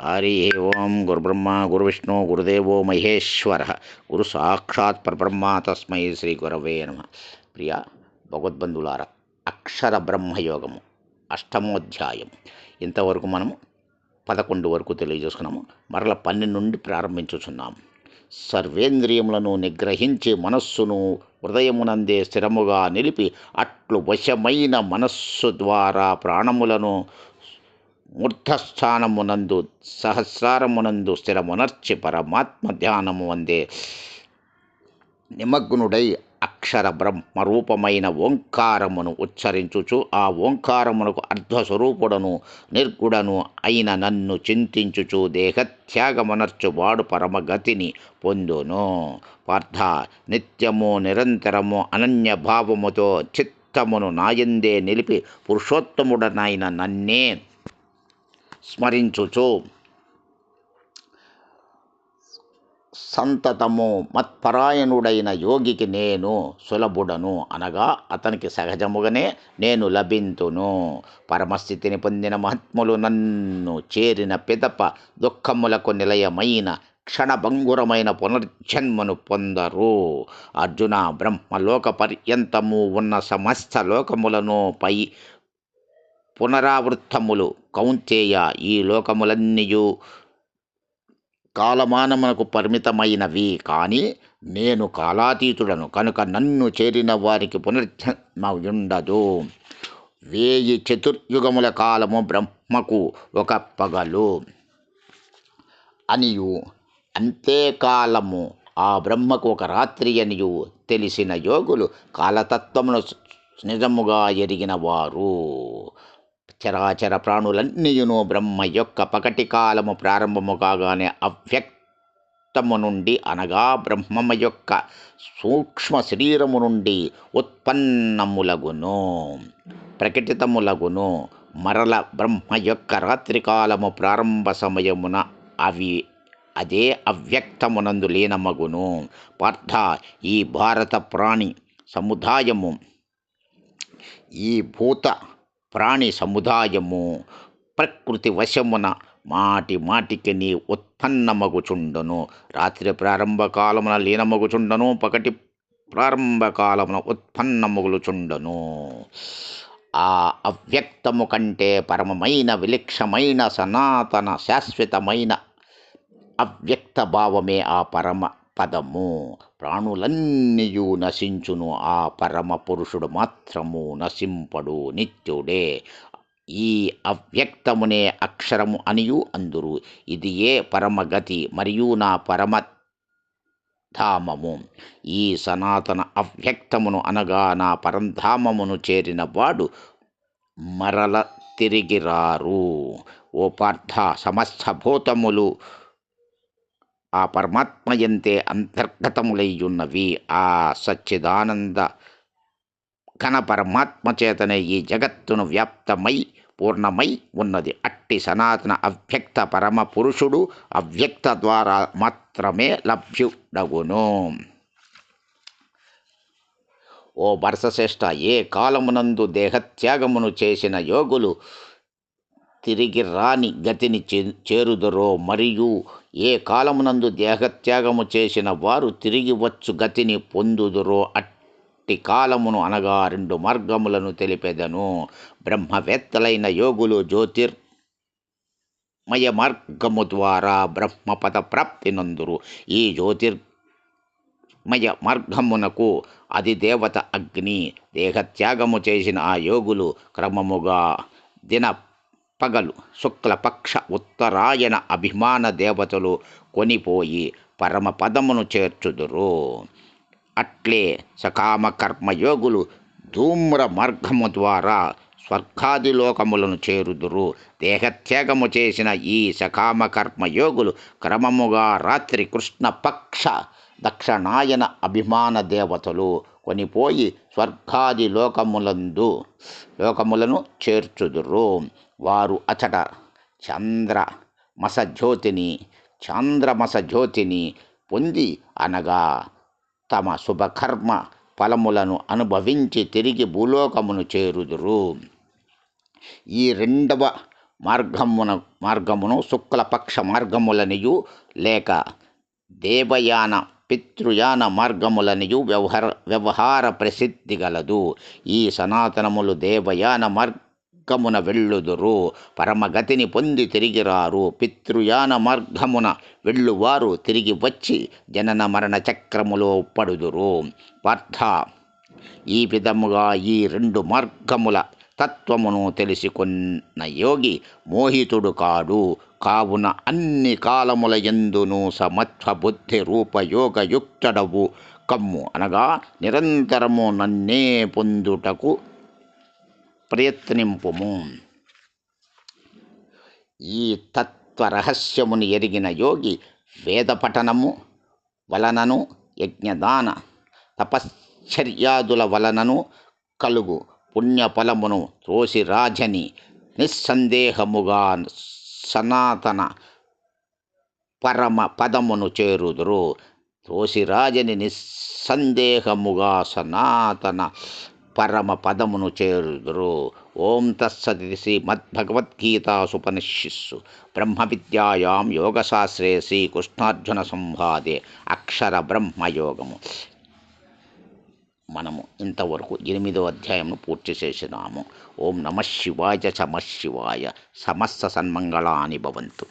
హరి ఓం గురుబ్రహ్మ గురువిష్ణు గురుదేవో మహేశ్వర. గురు సాక్షాత్ పరబ్రహ్మ తస్మై శ్రీ గురవే నమ. ప్రియ భగవద్బంధులార అక్షర బ్రహ్మయోగము అష్టమోధ్యాయం. ఇంతవరకు మనము పదకొండు వరకు తెలియజేసుకున్నాము. మరల పన్నెండు నుండి ప్రారంభించుచున్నాము. సర్వేంద్రియములను నిగ్రహించి మనస్సును హృదయమునందే స్థిరముగా నిలిపి అట్లు వశమైన మనస్సు ద్వారా ప్రాణములను మూర్ధస్థానమునందు సహస్రారమునందు స్థిరమునర్చి పరమాత్మ ధ్యానము అందే నిమగ్నుడై అక్షర బ్రహ్మరూపమైన ఓంకారమును ఉచ్చరించుచు ఆ ఓంకారమునకు అర్ధస్వరూపుడను నిర్గుడను అయిన నన్ను చింతించుచు దేహత్యాగమనర్చు వాడు పరమగతిని పొందును. పార్థ నిత్యము నిరంతరము అనన్య భావముతో చిత్తమును నాయందే నిలిపి పురుషోత్తముడనైన నన్నే స్మరించుచు. సంతతము మత్పరాయణుడైన యోగికి నేను సులభుడను అనగా అతనికి సహజముగానే నేను లభింతును. పరమస్థితిని పొందిన మహాత్ములు నన్ను చేరిన పిదప దుఃఖములకు నిలయమైన క్షణభంగురమైన పునర్జన్మను పొందరు. అర్జున బ్రహ్మలోక పర్యంతము ఉన్న సమస్త లోకములను పై పునరావృత్తములు కౌంతేయ ఈ లోకములన్నీయు కాలమానమునకు పరిమితమైనవి. కానీ నేను కాలాతీతుడను కనుక నన్ను చేరిన వారికి పునర్జన్మయుండదు. వేయి చతుర్యుగముల కాలము బ్రహ్మకు ఒక పగలు. అనియు అంతేకాలము ఆ బ్రహ్మకు ఒక రాత్రి అనియు తెలిసిన యోగులు కాలతత్వమును నిజముగా ఎరిగిన వారు. చరాచర ప్రాణులన్నీయును బ్రహ్మ యొక్క పకటి కాలము ప్రారంభము కాగానే అవ్యక్తము నుండి అనగా బ్రహ్మమ యొక్క సూక్ష్మ శరీరము నుండి ఉత్పన్నములగును ప్రకటితములగును. మరల బ్రహ్మ యొక్క రాత్రికాలము ప్రారంభ సమయమున అవి అదే అవ్యక్తమునందు లీనమగును. పార్థ ఈ భారత ప్రాణి సముదాయము ఈ భూత ప్రాణి సముదాయము ప్రకృతి వశమున మాటి మాటికి నీ ఉత్పన్నమగుచుండును. రాత్రి ప్రారంభ కాలమున లీనమగుచుండను పకటి ప్రారంభ కాలమున ఉత్పన్నమగులుచుండను. ఆ అవ్యక్తము కంటే పరమమైన విలక్షమైన సనాతన శాశ్వతమైన అవ్యక్త భావమే ఆ పరమ పదము. ప్రాణులన్నీయు నశించును. ఆ పరమ పురుషుడు మాత్రము నశింపడు నిత్యుడే. ఈ అవ్యక్తమునే అక్షరము అనియు అందురు. ఇది ఏ పరమగతి మరియు నా పరమ ధామము ఈ సనాతన అవ్యక్తమును అనగా నా పరంధామమును చేరిన వాడు మరల తిరిగిరారు ఓ పార్థ సమస్త భూతములు ఆ పరమాత్మయంతే అంతర్గతములయ్యున్నవి ఆ సచ్చిదానంద ఘన పరమాత్మ చేతనే ఈ జగత్తును వ్యాప్తమై పూర్ణమై ఉన్నది. అట్టి సనాతన అవ్యక్త పరమ పురుషుడు అవ్యక్త ద్వారా మాత్రమే లభ్యుడగును. ఓ భరసశ్రేష్ఠ ఏ కాలమునందు దేహత్యాగమును చేసిన యోగులు తిరిగి రాని గతిని చేరుదరో మరియు ఏ కాలమునందు దేహత్యాగము చేసిన వారు తిరిగి వచ్చు గతిని పొందుదురో అట్టి కాలమును అనగా రెండు మార్గములను తెలిపెదను. బ్రహ్మవేత్తలైన యోగులు జ్యోతిర్ మయ మార్గము ద్వారా బ్రహ్మపద ప్రాప్తి నందురు. ఈ జ్యోతిర్మయ మార్గమునకు అది దేవత అగ్ని దేహత్యాగము చేసిన ఆ యోగులు క్రమముగా దిన పగలు. శుక్లపక్ష ఉత్తరాయణ అభిమాన దేవతలు కొనిపోయి పరమపదమును చేర్చుదురు. అట్లే సకామ కర్మయోగులు ధూమ్ర మార్గము ద్వారా స్వర్గాది లోకములను చేరుదురు. దేహత్యాగము చేసిన ఈ సకామ కర్మయోగులు క్రమముగా రాత్రి కృష్ణపక్ష దక్షిణాయన అభిమాన దేవతలు కొనిపోయి స్వర్గాది లోకములందు లోకములను చేర్చుదురు. వారు అచట చంద్ర మసజ్యోతిని చాంద్రమస జ్యోతిని పొంది అనగా తమ శుభకర్మ ఫలములను అనుభవించి తిరిగి భూలోకమును చేరుదురు. ఈ రెండవ మార్గమున మార్గమును శుక్లపక్ష మార్గములనియు లేక దేవయాన పితృయాన మార్గములనియు వ్యవహార వ్యవహార ప్రసిద్ధి గలదు. ఈ సనాతనములు దేవయాన మార్గ మార్గమున వెళ్ళుదురు. పరమగతిని పొంది తిరిగిరారు. పితృయాన మార్గమున వెళ్ళువారు తిరిగి వచ్చి జనన మరణ చక్రములో పడుదురు. పార్థ ఈ విధముగా ఈ రెండు మార్గముల తత్వమును తెలుసుకున్న యోగి మోహితుడు కాడు. కావున అన్ని కాలముల ఎందును సమత్వ బుద్ధి రూపయోగయుక్తడవు కమ్ము అనగా నిరంతరము నన్నే పొందుటకు ప్రయత్నింపుము. ఈ తత్వరహస్యమును ఎరిగిన యోగి వేద పఠనము వలనను యజ్ఞదాన తపశ్చర్యాదుల వలనను కలుగు. పుణ్యఫలమును త్రోసి రాజని నిస్సందేహముగా సనాతన పరమ పదమును చేరుదురు. త్రోసిరాజని నిస్సందేహముగా సనాతన పరమ పదమును చేరుదురు. ఓం తత్సది శ్రీమద్భగవద్గీతాసుపనిషిస్సు. బ్రహ్మ విద్యాయాం యోగశాస్త్రే శ్రీకృష్ణార్జున సంవాదే అక్షర బ్రహ్మయోగము మనము ఇంతవరకు ఎనిమిదో అధ్యాయమును పూర్తి చేసినాము. ఓం నమ శివాయ చమ శివాయ. సమస్త సన్మంగళాని భవంతు.